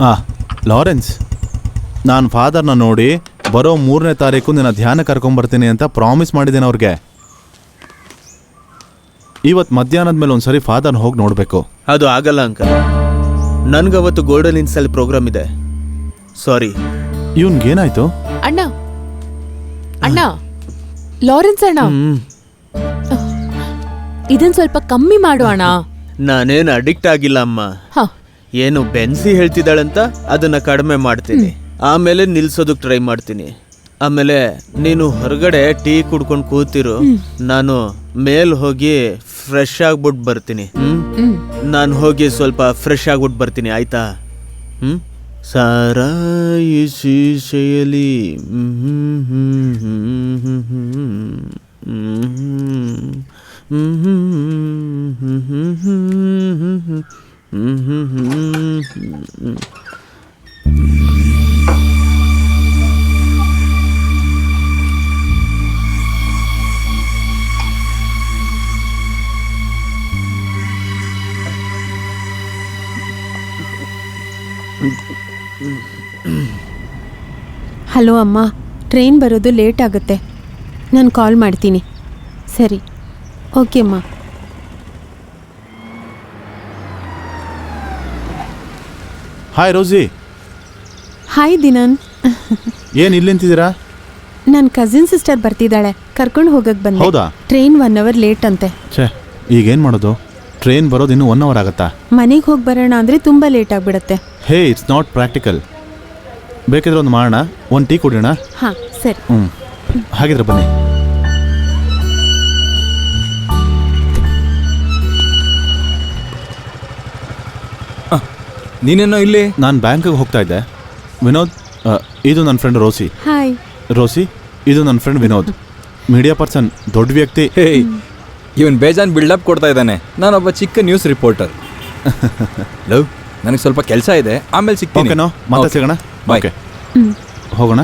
ಆ ಲಾರೆನ್ಸ್ ನಾನು ಫಾದರ್ನ ನೋಡಿ ಬರೋ ಮೂರನೇ ತಾರೀಕು ನಿನ್ನ ಧ್ಯಾನ ಕರ್ಕೊಂಬರ್ತೀನಿ ಅಂತ ಪ್ರಾಮಿಸ್ ಮಾಡಿದ್ದೇನೆ ಅವ್ರಿಗೆ. ಇವತ್ತು ಮಧ್ಯಾಹ್ನದ ಮೇಲೆ ಒಂದ್ಸರಿ ಫಾದರ್ನ ಹೋಗಿ ನೋಡಬೇಕು. ಅದು ಆಗಲ್ಲ ಅಂಕಲ್. ನನ್ಗವತ್ತು ಗೋಲ್ಡನ್ ಇನ್ಸಲ್ಲಿ ಪ್ರೋಗ್ರಾಮ್ ಇದೆ. ಸಾರಿ ಇವನ್ಗೇನಾಯ್ತು? ಅಣ್ಣ. ಅಣ್ಣ. ಲಾರೆನ್ಸ್ ಅಣ್ಣ. ಹ್ಮ್. ಇದನ್ ಸ್ವಲ್ಪ ಕಮ್ಮಿ ಮಾಡು ಅಣ್ಣ. ನಾನೇನು ಅಡಿಕ್ಟ್ ಆಗಿಲ್ಲ ಅಮ್ಮ. ಹ. ಏನು ಬೆನ್ಸಿ ಹೇಳ್ತಿದ್ದಾಳಂತ ಅದನ್ನ ಕಡಿಮೆ ಮಾಡ್ತೀನಿ ಆಮೇಲೆ ನಿಲ್ಸೋದಕ್ ಟ್ರೈ ಮಾಡ್ತೀನಿ ಆಮೇಲೆ ನೀನು ಹೊರಗಡೆ ಟೀ ಕುಡ್ಕೊಂಡು ಕೂತಿರು ನಾನು ಮೇಲ್ ಹೋಗಿ ಫ್ರೆಶ್ ಆಗ್ಬಿಟ್ಟು ಬರ್ತೀನಿ ಹ್ಮ್ ನಾನು ಹೋಗಿ ಸ್ವಲ್ಪ ಫ್ರೆಶ್ ಆಗ್ಬಿಟ್ಟು ಬರ್ತೀನಿ ಆಯ್ತಾ ಹ್ಮ್ ಸಾರಾಯಿ ಶೀಶೆಯಲ್ಲಿ ಹ್ಮ್ ಹ್ಮ್ ಹ್ಮ್ ಹ್ಮ್ ಹ್ಮ್ ಹ್ಮ್ ಹ್ಮ್ ಹ್ಮ್ ಹ್ಮ್ ಹ್ಮ್ ಹ್ಮ್ ಹಲೋ ಅಮ್ಮ ಟ್ರೈನ್ ಬರೋದು ಲೇಟ್ ಆಗುತ್ತೆ. ನಾನು ಕಾಲ್ ಮಾಡ್ತೀನಿ. ಸರಿ. ಓಕೆ ಅಮ್ಮ. ಹಾಯ್ ರೋಸಿ ಹಾಯ್ ದಿನನ್ ಏನ್ ಇಲ್ಲಿ ನಿಂತಿದ್ದೀರಾ? ನನ್ನ ಕಸಿನ್ ಸಿಸ್ಟರ್ ಬರ್ತಿದ್ದಾಳೆ. ಕರ್ಕೊಂಡು ಹೋಗಕ್ಕೆ ಬಂದೆ. ಹೌದಾ? ಟ್ರೈನ್ ಒನ್ ಅವರ್ ಲೇಟ್ ಅಂತೆ. ಛೇ ಈಗೇನು ಮಾಡೋದು? ಟ್ರೈನ್ ಬರೋದು ಇನ್ನು ಒನ್ ಅವರ್ ಆಗುತ್ತಾ? ಮನೆಗೆ ಹೋಗಿ ಬರೋಣ ಅಂದರೆ ತುಂಬ ಲೇಟ್ ಆಗಿಬಿಡುತ್ತೆ. ಹೇ ಇಟ್ಸ್ ನಾಟ್ ಪ್ರಾಕ್ಟಿಕಲ್ ಬೇಕಿದ್ರೆ ಒಂದು ಮಾಡೋಣ? ಒಂದು ಟೀ ಕುಡಿಯೋಣ? ಹಾಂ ಸರಿ. ಹ್ಞೂ ಹಾಗಿದ್ರೆ ಬನ್ನಿ. ನೀನೇನೋ ಇಲ್ಲಿ? ನಾನು ಬ್ಯಾಂಕಿಗೆ ಹೋಗ್ತಾ ಇದ್ದೆ. ವಿನೋದ್ ಆ, ಇದು ನನ್ನ ಫ್ರೆಂಡ್ ರೋಸಿ. ಹಾಯ್ ರೋಸಿ ಇದು ನನ್ನ ಫ್ರೆಂಡ್ ವಿನೋದ್. ಮೀಡಿಯಾ ಪರ್ಸನ್ ದೊಡ್ಡ ವ್ಯಕ್ತಿ. ಹೇ ಇವನ್ ಬೇಜಾನ್ ಬಿಲ್ಡಪ್ ಕೊಡ್ತಾ ಇದ್ದಾನೆ. ನಾನೊಬ್ಬ ಚಿಕ್ಕ ನ್ಯೂಸ್ ರಿಪೋರ್ಟರ್ ಲವ್ ನನಗೆ ಸ್ವಲ್ಪ ಕೆಲಸ ಇದೆ. ಆಮೇಲೆ ಸಿಗ್ತೀನಿ. ಓಕೆನೋ ಮತ್ತೆ. ಸಿಗೋಣ? ಬಾಯ್ ಓಕೆ ಹೋಗೋಣ.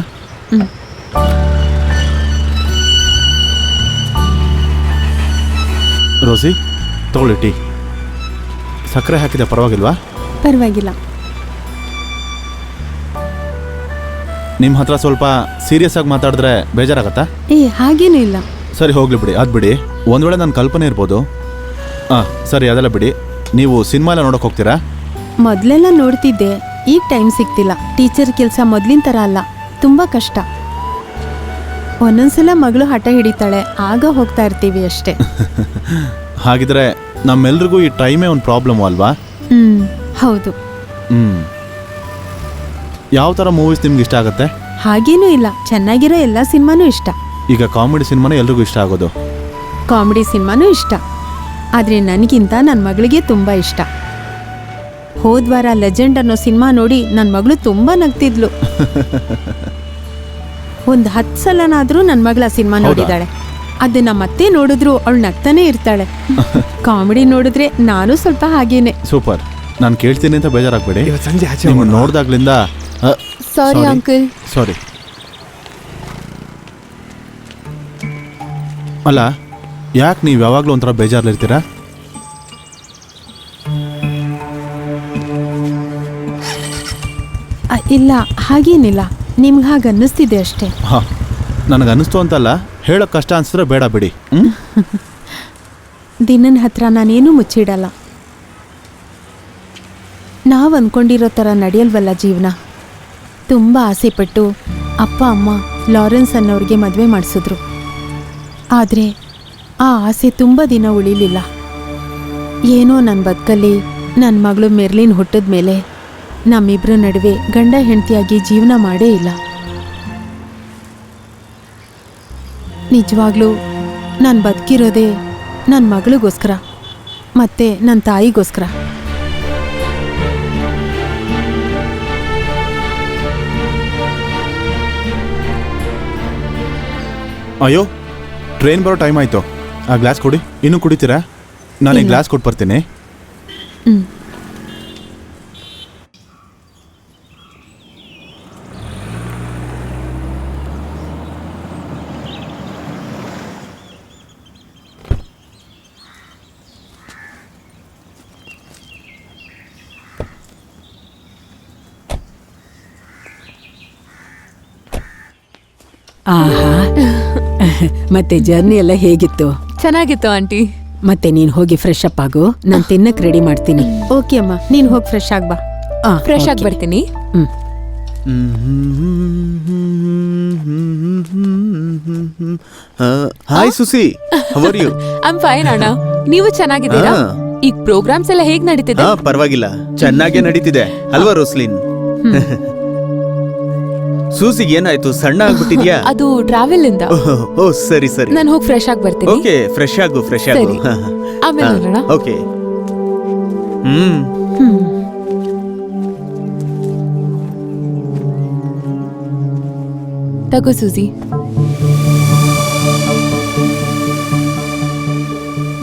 ರೋಸಿ ತಗೊಳ್ಳಿ ಟೀ. ಸಕ್ಕರೆ ಹಾಕಿದ ಪರವಾಗಿಲ್ವಾ? ಪರವಾಗಿಲ್ಲ. ನಿಮ್ಮ ಹತ್ರ ಸ್ವಲ್ಪ ಸೀರಿಯಸ್ ಆಗಿ ಮಾತಾಡಿದ್ರೆ ಬೇಜಾರಾಗತ್ತಾ? ಏ ಹಾಗೇನೂ ಇಲ್ಲ. ಸರಿ ಹೋಗ್ಲಿ ಬಿಡಿ. ಅದು ಬಿಡಿ. ಒಂದು ವೇಳೆ ನನ್ನ ಕಲ್ಪನೆ ಇರ್ಬೋದು. ಹಾಂ ಸರಿ ಅದೆಲ್ಲ ಬಿಡಿ. ನೀವು ಸಿನಿಮಾ ಎಲ್ಲ ನೋಡೋಕೆ ಹೋಗ್ತೀರಾ? ಮೊದಲೆಲ್ಲ ನೋಡ್ತಿದ್ದೆ ಈಗ ಟೈಮ್ ಸಿಗ್ತಿಲ್ಲ. ಟೀಚರ್ ಕೆಲಸ ಮೊದಲಿನ ಥರ ಅಲ್ಲ ತುಂಬ ಕಷ್ಟ. ಒಂದೊಂದ್ಸಲ ಮಗಳು ಹಠ ಹಿಡಿತಾಳೆ ಆಗ ಹೋಗ್ತಾ ಇರ್ತೀವಿ ಅಷ್ಟೇ. ಹಾಗಿದ್ರೆ ನಮ್ಮೆಲ್ರಿಗೂ ಈ ಟೈಮೇ ಒಂದು ಪ್ರಾಬ್ಲಮ್ ಅಲ್ವಾ? ಹ್ಮ್ ಹೌದು. ಹ್ಮ್. ಯಾವ ಥರ ಮೂವೀಸ್ ನಿಮ್ಗೆ ಇಷ್ಟ ಆಗುತ್ತೆ? ಹಾಗೇನೂ ಇಲ್ಲ ಚೆನ್ನಾಗಿರೋ ಎಲ್ಲ ಸಿನಿಮಾನೂ ಇಷ್ಟ. ಈಗ ಕಾಮಿಡಿ ಸಿನಿಮಾನೇ ಎಲ್ರಿಗೂ ಇಷ್ಟ ಆಗೋದು? ಕಾಮಿಡಿ ಸಿನಿಮಾನೂ ಇಷ್ಟ. ಆದರೆ ನನಗಿಂತ ನನ್ನ ಮಗಳಿಗೆ ತುಂಬ ಇಷ್ಟ. ಹೋದ್ವಾರ ಲೆಜೆಂಡ್ ಅನ್ನೋ ಸಿನಿಮಾ ನೋಡಿ ನನ್ನ ಮಗಳು ತುಂಬ ನಗ್ತಿದ್ಲು. ಒಂದು ಹತ್ತು ಸಲನಾದರೂ ನನ್ನ ಮಗಳ ಸಿನಿಮಾ? ನೋಡಿದಾಳೆ ಅದನ್ನ ಮತ್ತೆ ನೋಡಿದ್ರು ಅವಳು ನಗ್ತಾನೆ ಇರ್ತಾಳೆ. ಕಾಮಿಡಿ ನೋಡಿದ್ರೆ ನಾನು ಸ್ವಲ್ಪ ಹಾಗೇನೆ. ಸೂಪರ್. ನಾನು ಕೇಳ್ತೀನಿ ಅಂತ ಬೇಜಾರಾಗ್ಬೇಡಿ. ಇವತ್ತು ಸಂಜೆ ಆಚೆ ನಿಮ್ಮನ್ನು ಹೋಗೋಣ. ನೋಡ್ದಾಗ್ಲಿಂದ ಸಾರಿ ಅಂಕಲ್ ಸಾರಿ ಅಲ್ಲ ಯಾಕೆ ನೀವು ಯಾವಾಗಲೂ ಒಂಥರ ಬೇಜಾರಲ್ಲಿರ್ತೀರಾ ಇಲ್ಲ ಹಾಗೇನಿಲ್ಲ. ನಿಮ್ಗೆ ಹಾಗೆ ಅನ್ನಿಸ್ತಿದೆ ಅಷ್ಟೇ. ಹಾಂ ನನಗೆ ಅನ್ನಿಸ್ತು ಅಂತಲ್ಲ ಹೇಳೋ ಕಷ್ಟ ಅನ್ಸಿದ್ರೆ ಬೇಡ ಬಿಡಿ. ದಿನನ ಹತ್ರ ನಾನೇನು ಮುಚ್ಚಿಡಲ್ಲ. ನಾವು ಅಂದ್ಕೊಂಡಿರೋ ಥರ ನಡೆಯಲ್ವಲ್ಲ ಜೀವನ? ತುಂಬ ಆಸೆಪಟ್ಟು ಅಪ್ಪ ಅಮ್ಮ ಲಾರೆನ್ಸ್ ಅನ್ನೋರಿಗೆ ಮದುವೆ ಮಾಡಿಸಿದ್ರು. ಆದರೆ ಆ ಆಸೆ ತುಂಬ ದಿನ ಉಳಿಲಿಲ್ಲ. ಏನೋ ನನ್ನ ಬದುಕಲ್ಲಿ ನನ್ನ ಮಗಳು ಮೆರ್ಲಿನ್ ಹುಟ್ಟಿದ ಮೇಲೆ ನಮ್ಮಿಬ್ಬರ ನಡುವೆ ಗಂಡ ಹೆಂಡತಿಯಾಗಿ ಜೀವನ ಮಾಡೇ ಇಲ್ಲ. ನಿಜವಾಗ್ಲೂ ನಾನು ಬದುಕಿರೋದೇ ನನ್ನ ಮಗಳಿಗೋಸ್ಕರ ಮತ್ತೆ ನನ್ನ ತಾಯಿಗೋಸ್ಕರ. ಅಯ್ಯೋ ಟ್ರೈನ್ ಬರೋ ಟೈಮ್ ಆಯಿತು. ಆ ಗ್ಲಾಸ್ ಕೊಡಿ. ಇನ್ನೂ ಕುಡಿತೀರಾ? ನಾನು ಗ್ಲಾಸ್ ಕೊಟ್ಟು ಬರ್ತೀನಿ. ಹ್ಮ್. ಆಹಾ. ಮತ್ತೆ ಜರ್ನಿ ಎಲ್ಲ ಹೇಗಿತ್ತು? ಚೆನ್ನಾಗಿತ್ತು ಆಂಟಿ. ಮತ್ತೆ ನೀನ್ ಹೋಗಿ ಫ್ರೆಶ್ ಅಪ್ ಆಗು. ನಾನ್ ತಿನ್ನಕ್ ರೆಡಿ ಮಾಡ್ತೀನಿ. ಓಕೆ ಅಮ್ಮ. ನೀನ್ ಹೋಗಿ ಫ್ರೆಶ್ ಆಗ್ಬಾ ಆ, ಫ್ರೆಶ್ ಆಗಿ. ಬರ್ತೀನಿ. ಹ್ಮ್. Hi Susie you I'm fine ಅಣ್ಣ. ನೀವು ಚೆನ್ನಾಗಿದ್ದೀರಾ? ಈ ಈಗ ಪ್ರೋಗ್ರಾಮ್ಸ್ ಎಲ್ಲ ಹೇಗ್ ನಡೀತಿದೆ? ಪರವಾಗಿಲ್ಲ. ಚೆನ್ನಾಗೇ ನಡೀತಿದೆ. ಅಲ್ವಾ ರೋಸ್ಲಿನ್ ಸೂಸಿಗೆ ಏನಾಯ್ತು? ಸಣ್ಣ ಆಗ್ಬಿಟ್ಟಿದ್ಯಾ? ಅದು ಟ್ರಾವೆಲ್ ಇಂದ. ಓಹ್, ಓ ಸರಿ ಸರಿ. ನಾನು ಹೋಗಿ ಫ್ರೆಶ್ ಆಗಿ ಬರ್ತೀನಿ. ಓಕೆ ಫ್ರೆಶ್ ಆಗು ಫ್ರೆಶ್ ಆಗು. ಸರಿ. ಆಮೇಲೆ ನೋಡೋಣ. ಓಕೆ. ಹ್ಮ್. ತಗೋ ಸೂಸಿ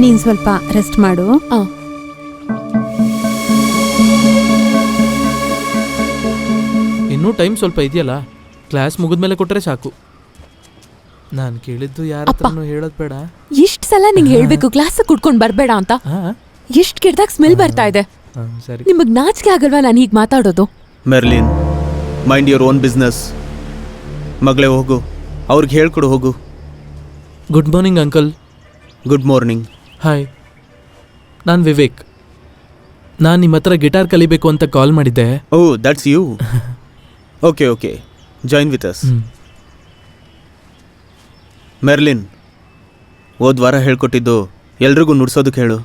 ನೀನ್ ಸ್ವಲ್ಪ ರೆಸ್ಟ್ ಮಾಡು. ಆ. ಇನ್ನೂ ಟೈಮ್ ಸ್ವಲ್ಪ ಇದೆಯಲ್ಲ? ಕ್ಲಾಸ್ ಮುಗಿದ್ಮೇಲೆ ಕೊಟ್ಟರೆ ಸಾಕು. ನಾನು ಕೇಳಿದ್ದು ಯಾರ ಹತ್ರನೂ ಹೇಳೋದು ಬೇಡ. ಇಷ್ಟು ಸಲ ನಿಂಗೆ ಹೇಳ್ಬೇಕು ಕ್ಲಾಸ್ ಕುಡ್ಕೊಂಡು ಬರ್ಬೇಡ ಅಂತ? ಹಾಂ. ಎಷ್ಟ್ ಕೆಡ್ದಾಗ ಸ್ಮೆಲ್ ಬರ್ತಾ ಇದೆ? ಹಾಂ ಸರಿ. ನಿಮಗ್ ನಾಚಿಕೆ ಆಗಲ್ವಾ ನಾನು ಈಗ ಮಾತಾಡೋದು? Merlin mind your own business ಮಗಳೇ ಹೋಗು. ಅವ್ರಿಗೆ ಹೇಳ್ಕೊಡು ಹೋಗು. Good morning uncle good morning hi ನಾನು ವಿವೇಕ್. ನಾನು ನಿಮ್ಮ ಹತ್ರ ಗಿಟಾರ್ ಕಲಿಬೇಕು ಅಂತ ಕಾಲ್ ಮಾಡಿದ್ದೆ. ಓ that's you okay okay join with us. Merlin ಹೋದ್ ವಾರ ಹೇಳ್ಕೊಟ್ಟಿದ್ದು ಎಲ್ರಿಗೂ ನುಡ್ಸೋದಕ್ಕೆ ಹೇಳು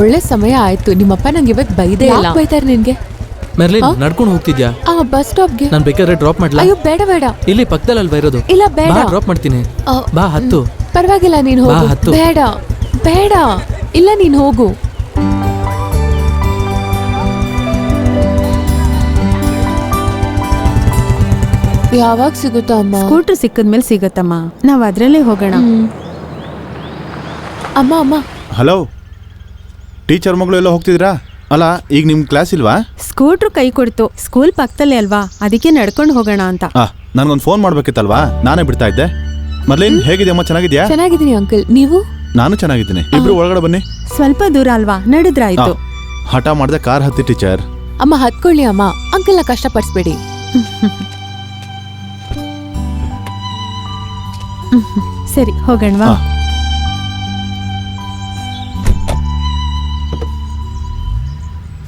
ಒಳ್ಳೆ ಸಮಯ ಆಯ್ತು. ನಿಮ್ಮಪ್ಪ ನಂಗೆ ಇವತ್ತು ಬೈದೇ ಇಲ್ಲ. ಬೈತಾರೆ ನಿನ್ಗೆ? ಮೆರ್ಲಿನ್ ನಡ್ಕೊಂಡು ಹೋಗ್ತಿದ್ಯಾ? ಆ ಬಸ್ ಸ್ಟಾಪ್ಗೆ. ನಾನು ಬೇಕಾದ್ರೆ ಡ್ರಾಪ್ ಮಾಡ್ಲಾ? ಅಯ್ಯೋ ಬೇಡ ಬೇಡ. ಇಲ್ಲಿ ಪಕ್ಕದಲ್ಲಿ ಅಲ್ವಾ ಇರೋದು? ಇಲ್ಲ ಬೇಡ. ಬಾ ಡ್ರಾಪ್ ಮಾಡ್ತೀನಿ. ಆ, ಬಾ ಹತ್ತು. ಪರವಾಗಿಲ್ಲ ನೀನ್ ಬಾ, ಹೋಗು ಹತ್ತು. ಬೇಡ ಬೇಡ. ಇಲ್ಲ ನೀನು ಹೋಗು. ಯಾವಾಗ ಸಿಗುತ್ತಾ ಅಮ್ಮ? ಸ್ಕೂಟರ್ ಸಿಕ್ಕದ್ಮೇಲೆ ಸಿಗತ್ತಮ್ಮ. ನಾವು ಅದರಲ್ಲೇ ಹೋಗೋಣ. ಅಮ್ಮ ಅಮ್ಮ. ಹಲೋ ಟೀಚರ್ ಮಗಳು ಎಲ್ಲ ಹೋಗ್ತಿದ್ರಾ? ಅಲ್ಲ ಈಗ ನಿಮ್ ಕ್ಲಾಸ್ ಇಲ್ವಾ? ಸ್ಕೂಟರ್ ಕೈ ಕೊಡ್ತು. ಸ್ಕೂಲ್ ಪಕ್ಕದಲ್ಲೇ ಅಲ್ವಾ? ಅದಕ್ಕೆ ನಡ್ಕೊಂಡು ಹೋಗೋಣ ಅಂತ. ಆ ನನಗೊಂದು ಫೋನ್ ಮಾಡ್ಬೇಕಿತ್ತಲ್ವಾ? ನಾನೇ ಬಿಡ್ತಾ ಇದ್ದೆ. ಮರ್ಲಿನ್ ಹೇಗಿದೆಯಮ್ಮ ಚೆನ್ನಾಗಿದ್ಯಾ? ಚೆನ್ನಾಗಿದ್ದೀನಿ ಅಂಕಲ್. ನೀವು? ನಾನು ಚೆನ್ನಾಗಿದ್ದೀನಿ. ಇಬ್ರು ಒಳಗಡೆ ಬನ್ನಿ. ಸ್ವಲ್ಪ ದೂರ ಅಲ್ವಾ? ನಡೆದ್ರಾಯ್ತು. ಹಠ ಮಾಡ್ದೆ ಕಾರ್ ಹತ್ತಿ ಟೀಚರ್. ಅಮ್ಮ ಹತ್ಕೊಳ್ಳಿ ಅಮ್ಮ. ಅಂಕಲ್ನ ಕಷ್ಟಪಡಿಸ್ಬೇಡಿ. ಸರಿ ಹೋಗೋಣವಾ? ಆ,